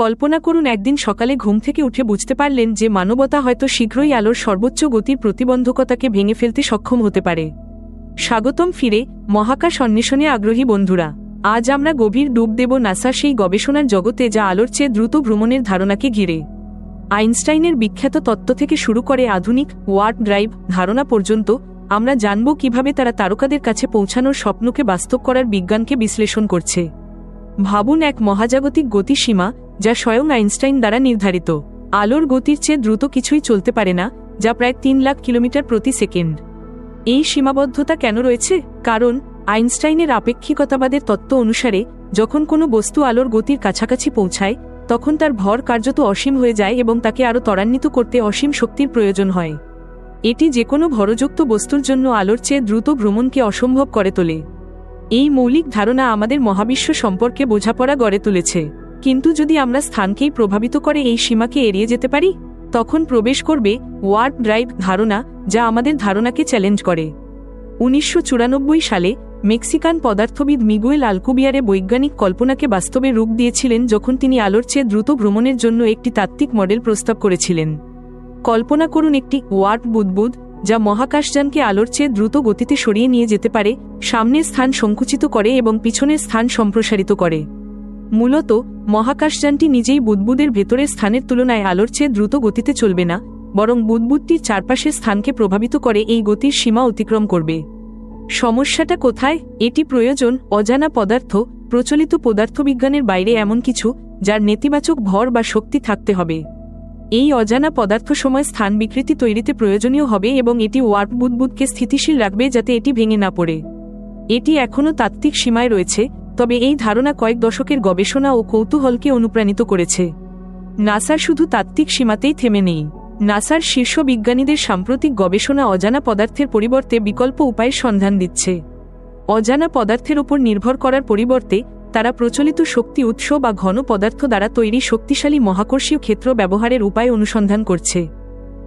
কল্পনা করুন, একদিন সকালে ঘুম থেকে উঠে বুঝতে পারলেন যে মানবতা হয়তো শীঘ্রই আলোর সর্বোচ্চ গতির প্রতিবন্ধকতাকে ভেঙে ফেলতে সক্ষম হতে পারে। স্বাগতম ফিরে, মহাকাশ অন্বেষণে আগ্রহী বন্ধুরা। আজ আমরা গভীর ডুব দেব নাসার সেই গবেষণার জগতে যা আলোর চেয়ে দ্রুত ভ্রমণের ধারণাকে ঘিরে। আইনস্টাইনের বিখ্যাত তত্ত্ব থেকে শুরু করে আধুনিক ওয়ার্ড ড্রাইভ ধারণা পর্যন্ত, আমরা জানব কীভাবে তারা তারকাদের কাছে পৌঁছানোর স্বপ্নকে বাস্তব করার বিজ্ঞানকে বিশ্লেষণ করছে। ভাবুন, এক মহাজাগতিক গতিসীমা যা স্বয়ং আইনস্টাইন দ্বারা নির্ধারিত। আলোর গতির চেয়ে দ্রুত কিছুই চলতে পারে না, যা প্রায় তিন লাখ কিলোমিটার প্রতি সেকেন্ড। এই সীমাবদ্ধতা কেন রয়েছে? কারণ আইনস্টাইনের আপেক্ষিকতাবাদের তত্ত্ব অনুসারে, যখন কোনো বস্তু আলোর গতির কাছাকাছি পৌঁছায়, তখন তার ভর কার্যত অসীম হয়ে যায় এবং তাকে আরও ত্বরান্বিত করতে অসীম শক্তির প্রয়োজন হয়। এটি যে কোনো ভরযুক্ত বস্তুর জন্য আলোর চেয়ে দ্রুত ভ্রমণকে অসম্ভব করে তোলে। এই মৌলিক ধারণা আমাদের মহাবিশ্ব সম্পর্কে বোঝাপড়া গড়ে তুলেছে। কিন্তু যদি আমরা স্থানকেই প্রভাবিত করে এই সীমাকে এড়িয়ে যেতে পারি, তখন প্রবেশ করবে ওয়ার্ড ড্রাইভ ধারণা, যা আমাদের ধারণাকে চ্যালেঞ্জ করে। উনিশশো চুরানব্বই সালে মেক্সিকান পদার্থবিদ মিগুয়েল আলকুবিয়ারে বৈজ্ঞানিক কল্পনাকে বাস্তবে রূপ দিয়েছিলেন যখন তিনি আলোর চেয়ে দ্রুত ভ্রমণের জন্য একটি তাত্ত্বিক মডেল প্রস্তাব করেছিলেন। কল্পনা করুন একটি ওয়ার্ড বুদবুদ, যা মহাকাশযানকে আলোর চেয়ে দ্রুত গতিতে সরিয়ে নিয়ে যেতে পারে, সামনের স্থান সংকুচিত করে এবং পিছনের স্থান সম্প্রসারিত করে। মূলত, মহাকাশযানটি নিজেই বুদবুদের ভেতরের স্থানের তুলনায় আলোর চেয়ে দ্রুত গতিতে চলবে না, বরং বুদবুদটির চারপাশের স্থানকে প্রভাবিত করে এই গতির সীমা অতিক্রম করবে। সমস্যাটা কোথায়? এটি প্রয়োজন, অজানা পদার্থ, প্রচলিত পদার্থবিজ্ঞানের বাইরে এমন কিছু, যার নেতিবাচক ভর বা শক্তি থাকতে হবে। এই অজানা পদার্থ সময় স্থান বিকৃতি তৈরিতে প্রয়োজনীয় হবে এবং এটি ওয়ার্প বুদবুদকে স্থিতিশীল রাখবে যাতে এটি ভেঙে না পড়ে। এটি এখনও তাত্ত্বিক সীমায় রয়েছে তবে এই ধারণা কয়েক দশকের গবেষণা ও কৌতূহলকে অনুপ্রাণিত করেছে। নাসা শুধু তাত্ত্বিক সীমাতেই থেমে নেই। নাসার শীর্ষ বিজ্ঞানীদের সাম্প্রতিক গবেষণা অজানা পদার্থের পরিবর্তে বিকল্প উপায়ের সন্ধান দিচ্ছে। অজানা পদার্থের ওপর নির্ভর করার পরিবর্তে তারা প্রচলিত শক্তি উৎস বা ঘন পদার্থ দ্বারা তৈরি শক্তিশালী মহাকর্ষীয় ক্ষেত্র ব্যবহারের উপায় অনুসন্ধান করছে।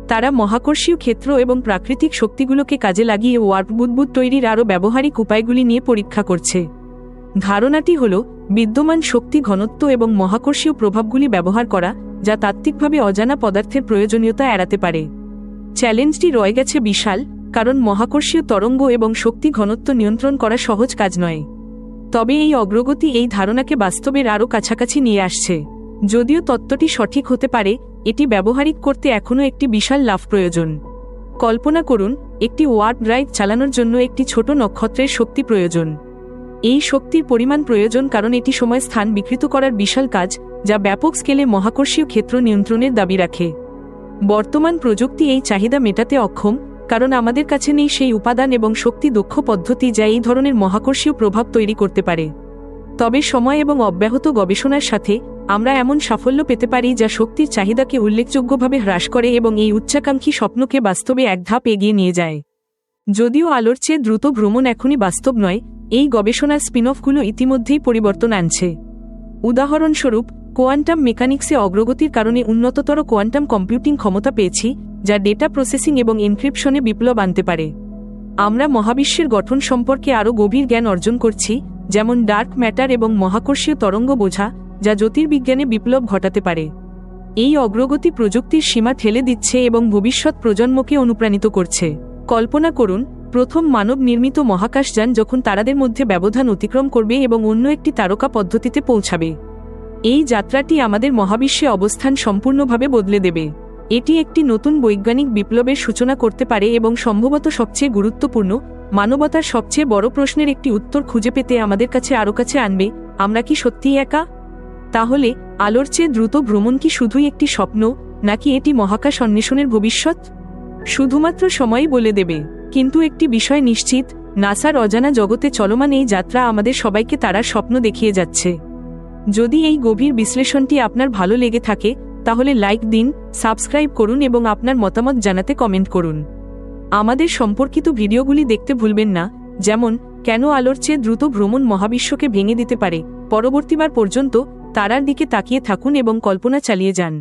তারা মহাকর্ষীয় ক্ষেত্র এবং প্রাকৃতিক শক্তিগুলোকে কাজে লাগিয়ে ওয়ার্প বুদবুদ তৈরির আরও ব্যবহারিক উপায়গুলি নিয়ে পরীক্ষা করছে। ধারণাটি হল, বিদ্যমান শক্তি ঘনত্ব এবং মহাকর্ষীয় প্রভাবগুলি ব্যবহার করা, যা তাত্ত্বিকভাবে অজানা পদার্থের প্রয়োজনীয়তা এড়াতে পারে। চ্যালেঞ্জটি রয়ে গেছে বিশাল, কারণ মহাকর্ষীয় তরঙ্গ এবং শক্তি ঘনত্ব নিয়ন্ত্রণ করা সহজ কাজ নয়। তবে এই অগ্রগতি এই ধারণাকে বাস্তবের আরও কাছাকাছি নিয়ে আসছে। যদিও তত্ত্বটি সঠিক হতে পারে, এটি ব্যবহারিক করতে এখনও একটি বিশাল লাভ প্রয়োজন। কল্পনা করুন, একটি ওয়ার্ড ড্রাইভ চালানোর জন্য একটি ছোট নক্ষত্রের শক্তি প্রয়োজন। এই শক্তির পরিমাণ প্রয়োজন কারণ এটি সময় স্থান বিকৃত করার বিশাল কাজ, যা ব্যাপক স্কেলে মহাকর্ষীয় ক্ষেত্র নিয়ন্ত্রণের দাবি রাখে। বর্তমান প্রযুক্তি এই চাহিদা মেটাতে অক্ষম, কারণ আমাদের কাছে নেই সেই উপাদান এবং শক্তি দক্ষ পদ্ধতি যা এই ধরনের মহাকর্ষীয় প্রভাব তৈরি করতে পারে। তবে সময় এবং অব্যাহত গবেষণার সাথে আমরা এমন সাফল্য পেতে পারি যা শক্তির চাহিদাকে উল্লেখযোগ্যভাবে হ্রাস করে এবং এই উচ্চাকাঙ্ক্ষী স্বপ্নকে বাস্তবে এক ধাপ এগিয়ে নিয়ে যায়। যদিও আলোর চেয়ে দ্রুত ভ্রমণ এখনই বাস্তব নয় এই গবেষণার স্পিনঅফগুলো ইতিমধ্যেই পরিবর্তন আনছে। উদাহরণস্বরূপ, কোয়ান্টাম মেকানিক্সে অগ্রগতির কারণে উন্নততর কোয়ান্টাম কম্পিউটিং ক্ষমতা পেয়েছি, যা ডেটা প্রসেসিং এবং এনক্রিপশনে বিপ্লব আনতে পারে। আমরা মহাবিশ্বের গঠন সম্পর্কে আরও গভীর জ্ঞান অর্জন করছি, যেমন ডার্ক ম্যাটার এবং মহাকর্ষীয় তরঙ্গ বোঝা, যা জ্যোতির্বিজ্ঞানে বিপ্লব ঘটাতে পারে। এই অগ্রগতি প্রযুক্তির সীমা ঠেলে দিচ্ছে এবং ভবিষ্যৎ প্রজন্মকে অনুপ্রাণিত করছে। কল্পনা করুন প্রথম মানব নির্মিত মহাকাশযান যখন তারাদের মধ্যে ব্যবধান অতিক্রম করবে এবং অন্য একটি তারকা পদ্ধতিতে পৌঁছাবে। এই যাত্রাটি আমাদের মহাবিশ্বে অবস্থান সম্পূর্ণভাবে বদলে দেবে। এটি একটি নতুন বৈজ্ঞানিক বিপ্লবের সূচনা করতে পারে এবং সম্ভবত সবচেয়ে গুরুত্বপূর্ণ, মানবতার সবচেয়ে বড় প্রশ্নের একটি উত্তর খুঁজে পেতে আমাদের কাছে আরও কাছে আনবে, আমরা কি সত্যিই একা? তাহলে, আলোর চেয়ে দ্রুত ভ্রমণ কি শুধুই একটি স্বপ্ন, নাকি এটি মহাকাশ অন্বেষণের ভবিষ্যৎ? শুধুমাত্র সময়ই বলে দেবে। কিন্তু একটি বিষয় নিশ্চিত, নাসার অজানা জগতে চলমান এই যাত্রা আমাদের সবাইকে তারা স্বপ্ন দেখিয়ে যাচ্ছে। যদি এই গভীর বিশ্লেষণটি আপনার ভালো লেগে থাকে, তাহলে লাইক দিন, সাবস্ক্রাইব করুন এবং আপনার মতামত জানাতে কমেন্ট করুন। আমাদের সম্পর্কিত ভিডিওগুলি দেখতে ভুলবেন না, যেমন, কেন আলোর চেয়ে দ্রুত ভ্রমণ মহাবিশ্বকে ভেঙে দিতে পারে? পরবর্তীবার পর্যন্ত তারার দিকে তাকিয়ে থাকুন এবং কল্পনা চালিয়ে যান।